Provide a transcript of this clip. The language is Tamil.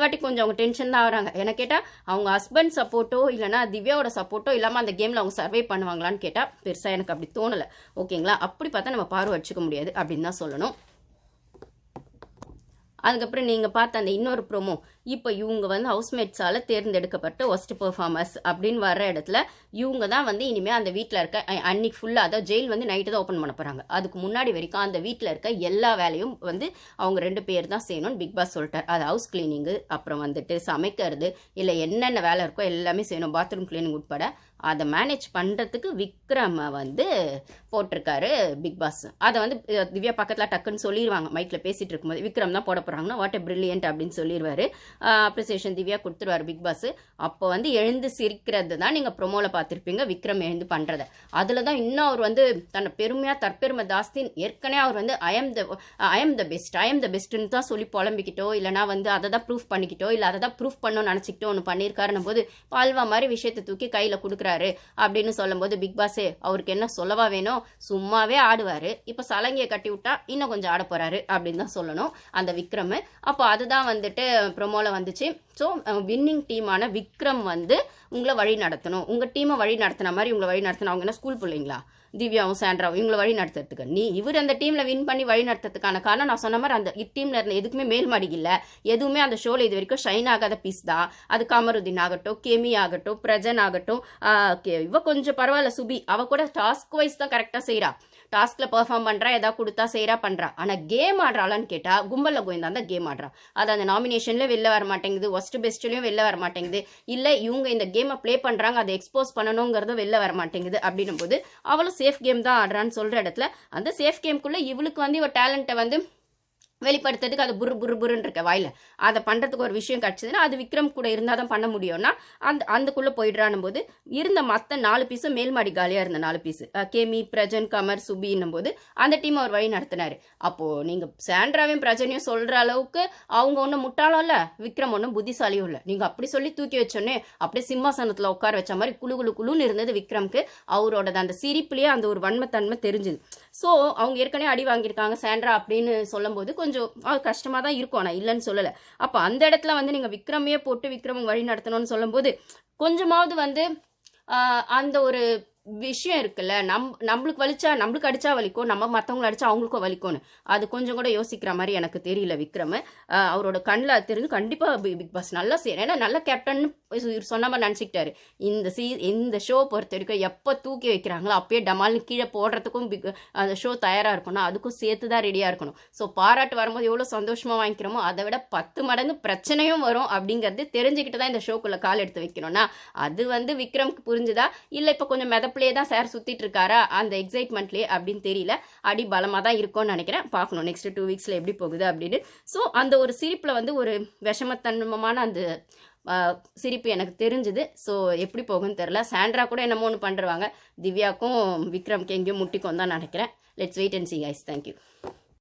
இந்த வாட்டி கொஞ்சம் அவங்க டென்ஷன் தான் ஆகிறாங்க. என்ன கேட்டால் அவங்க ஹஸ்பண்ட் சப்போர்ட்டோ இல்லைனா திவ்யாவோட சப்போர்ட்டோ இல்லாமல் அந்த கேமில் அவங்க சர்வே பண்ணுவாங்களான்னு கேட்டால் பெருசாக எனக்கு அப்படி தோணலை. ஓகேங்களா அப்படி பார்த்தா நம்ம பார்வை வச்சுக்க முடியாது அப்படின்னு தான் சொல்லணும். அதுக்கப்புறம் நீங்கள் பார்த்த அந்த இன்னொரு ப்ரோமோ இப்போ இவங்க வந்து ஹவுஸ்மேட்ஸால் தேர்ந்தெடுக்கப்பட்ட ஒஸ்ட் பெர்ஃபார்மர்ஸ் அப்படின்னு வர்ற இடத்துல இவங்க தான் வந்து இனிமேல் அந்த வீட்டில் இருக்க அன்னைக்கு ஃபுல்லாக அதாவது ஜெயில் வந்து நைட்டு தான் ஓப்பன் பண்ண போகிறாங்க அதுக்கு முன்னாடி வரைக்கும் அந்த வீட்டில் இருக்க எல்லா வேலையும் வந்து அவங்க ரெண்டு பேர் தான் செய்யணும்னு பிக் பாஸ் சொல்லிட்டார். அது ஹவுஸ் கிளீனிங்கு அப்புறம் வந்துட்டு சமைக்கிறது இல்லை என்னென்ன வேலை இருக்கோ எல்லாமே செய்யணும். பாத்ரூம் கிளீனிங் உட்பட அதை மேனேஜ் பண்ணுறதுக்கு விக்ரமை வந்து போட்டிருக்காரு பிக் பாஸ் அதை வந்து திவ்யா பக்கத்தில் டக்குன்னு சொல்லிடுவாங்க மைக்கில் பேசிகிட்டு இருக்கும்போது விக்ரம் தான் போட போகிறாங்கன்னா வாட் எ பிரில்லியன்ட் அப்படின்னு சொல்லிடுவார் அப்ரிசியேஷன் திவ்யா கொடுத்துருவாரு பிக் பாஸ் அப்போ வந்து எழுந்து சிரிக்கிறது தான் நீங்கள் ப்ரொமோவில் பார்த்துருப்பீங்க விக்ரம் எழுந்து பண்ணுறத அதில் தான் இன்னும் அவர் வந்து தன்னை பெருமையாக தற்பெருமை ஜாஸ்தி ஏற்கனவே அவர் வந்து I'm the I the best I த பெஸ்ட்டுன்னு தான் சொல்லி புலம்பிக்கிட்டோ இல்லைனா வந்து அதை தான் ப்ரூஃப் பண்ணிக்கிட்டோ இல்லை அதை தான் ப்ரூஃப் பண்ணணும்னு நினச்சிக்கிட்டோ ஒன்று பண்ணியிருக்காருன்னும் போது பால்வா மாதிரி விஷயத்தை தூக்கி கையில் கொடுக்குறாரு அப்படின்னு சொல்லும்போது பிக் பாஸே அவருக்கு என்ன சொல்லவா வேணும்? சும்மாவே ஆடுவார். இப்போ சலங்கையை கட்டி விட்டா இன்னும் கொஞ்சம் ஆட போகிறாரு அப்படின்னு தான் சொல்லணும். அந்த விக்ரம் அப்போ அதுதான் வந்துட்டு ப்ரொமோவில் வந்துச்சு. ஸோ வின்னிங் டீமான விக்ரம் வந்து உங்களை வழி நடத்தணும். உங்கள் டீமை வழி நடத்தின மாதிரி உங்களை வழி நடத்தணும் அவங்க என்ன ஸ்கூல் பிள்ளைங்களா? திவ்யாவும் சாண்ட்ராவும் இவங்களை வழி நடத்துறதுக்கு. நீ இவர் அந்த டீமில் வின் பண்ணி வழி நடத்துறதுக்கான காரணம் நான் சொன்ன மாதிரி அந்த டீமில் இருந்த எதுக்குமே மேல் மாடி இல்லை. எதுவுமே அந்த ஷோவில் இது வரைக்கும் ஷைன் ஆகாத பீஸ் தான். அது கமருதீன் ஆகட்டும் கெமி ஆகட்டும் பிரஜன் ஆகட்டும் இவ கொஞ்சம் பரவாயில்ல சுபி. அவ கூட டாஸ்க் வைஸ் தான் கரெக்டாக செய்கிறா டாஸ்கில் பெர்ஃபார்ம் பண்ணுறா எதாவது கொடுத்தா செய்கிறா பண்ணுறா ஆனால் கேம் ஆடுறாளான்னு கேட்டால் கும்பலில் கோயந்தா தான் கேம் ஆடுறா. அது அந்த நாமினேஷன்லேயும் வெளில வர மாட்டேங்குது ஒஸ்ட் பெஸ்ட்லேயும் வெளில வர மாட்டேங்குது. இல்லை இவங்க இந்த கேமை ப்ளே பண்ணுறாங்க அதை எக்ஸ்போஸ் பண்ணணுங்கிறதும் வெளில வர மாட்டேங்குது அப்படின்னும் போது அவளும் சேஃப் கேம் தான் ஆடுறான்னு சொல்கிற இடத்துல அந்த சேஃப் கேம்குள்ளே இவளுக்கு வந்து இவள் டேலண்ட்டை வந்து வெளிப்படுத்துறதுக்கு அது புரு புரு புருன்னு இருக்க வாயில. அதை பண்ணுறதுக்கு ஒரு விஷயம் கிடச்சிதுன்னா அது விக்ரம் கூட இருந்தால் தான் பண்ண முடியும்னா அந்த அந்தக்குள்ளே போயிடுறான் போது இருந்த மற்ற நாலு பீஸும் மேல்மாடி காலியாக இருந்த நாலு பீஸு கேமி பிரஜன் கமர் சுபின்னும் போது அந்த டீம் அவர் வழி நடத்தினார். அப்போது நீங்கள் சாண்ட்ராவையும் பிரஜனையும் சொல்கிற அளவுக்கு அவங்க ஒன்றும் முட்டாளும் இல்லை. விக்ரம் ஒன்றும் புத்திசாலியும் இல்லை. நீங்கள் அப்படி சொல்லி தூக்கி வச்சோன்னே அப்படியே சிம்மாசனத்தில் உட்கார வச்ச மாதிரி குழு குழு குழுன்னு இருந்தது விக்ரம்க்கு. அவரோட அந்த சிரிப்புலேயே அந்த ஒரு வன்மத்தன்மை தெரிஞ்சுது. ஸோ அவங்க ஏற்கனவே அடி வாங்கியிருக்காங்க சாண்ட்ரா அப்படின்னு சொல்லும்போது கொஞ்சம் கொஞ்சம் கஷ்டமாக தான் இருக்கும். நான் இல்லைன்னு சொல்லலை. அப்போ அந்த இடத்துல வந்து நீங்கள் விக்ரமையே போட்டு விக்ரம் வழி நடத்தணும்னு சொல்லும்போது கொஞ்சமாவது வந்து ஆஹ், அந்த ஒரு விஷயம் இருக்குல்ல நம் நம்மளுக்கு வலிச்சா நம்மளுக்கு அடிச்சா வலிக்கும் நம்ம மற்றவங்களை அடிச்சா அவங்களுக்கும் வலிக்கும்னு. அது கொஞ்சம் கூட யோசிக்கிற மாதிரி எனக்கு தெரியல விக்ரம். அவரோட கண்ணில் தெரிஞ்சு கண்டிப்பாக பிக் பாஸ் நல்லா செய்யணும் ஏன்னா நல்ல கேப்டன் சொன்ன மாதிரி நினச்சிக்கிட்டாரு இந்த சீ இந்த ஷோ பொறுத்த வரைக்கும் எப்போ தூக்கி வைக்கிறாங்களோ அப்பயே டமால்னு கீழே போடுறதுக்கும் பிக் அந்த ஷோ தயாராக இருக்கணும். அதுக்கும் சேர்த்து தான் ரெடியாக இருக்கணும். ஸோ பாராட்டு வரும்போது எவ்வளோ சந்தோஷமாக வாங்கிக்கிறோமோ அதை விட பத்து மடங்கு பிரச்சனையும் வரும் அப்படிங்கிறது தெரிஞ்சுக்கிட்டு தான் இந்த ஷோக்குள்ளே கால் எடுத்து வைக்கணும்னா அது வந்து விக்ரம்க்கு புரிஞ்சுதா? இல்லை இப்போ கொஞ்சம் மெத மிதப்பிலே தான் சார் சுற்றிட்டு இருக்காரா? அந்த எக்ஸைட்மெண்ட்லேயே அப்படின்னு தெரியல. அடி பலமாக தான் இருக்கும்னு நினைக்கிறேன். பார்க்கணும் நெக்ஸ்ட் டூ வீக்ஸில் எப்படி போகுது அப்படின்னு. ஸோ அந்த ஒரு சிரிப்பில் வந்து ஒரு விஷமத்தன்மமான அந்த சிரிப்பு எனக்கு தெரிஞ்சுது. ஸோ எப்படி போகுன்னு தெரில சாண்ட்ரா கூட என்னமோ ஒன்று பண்ணுறாங்க திவ்யாக்கும் விக்ரம்க்கு எங்கேயும் முட்டிக்கும் தான் நினைக்கிறேன். Let's wait and see guys thank you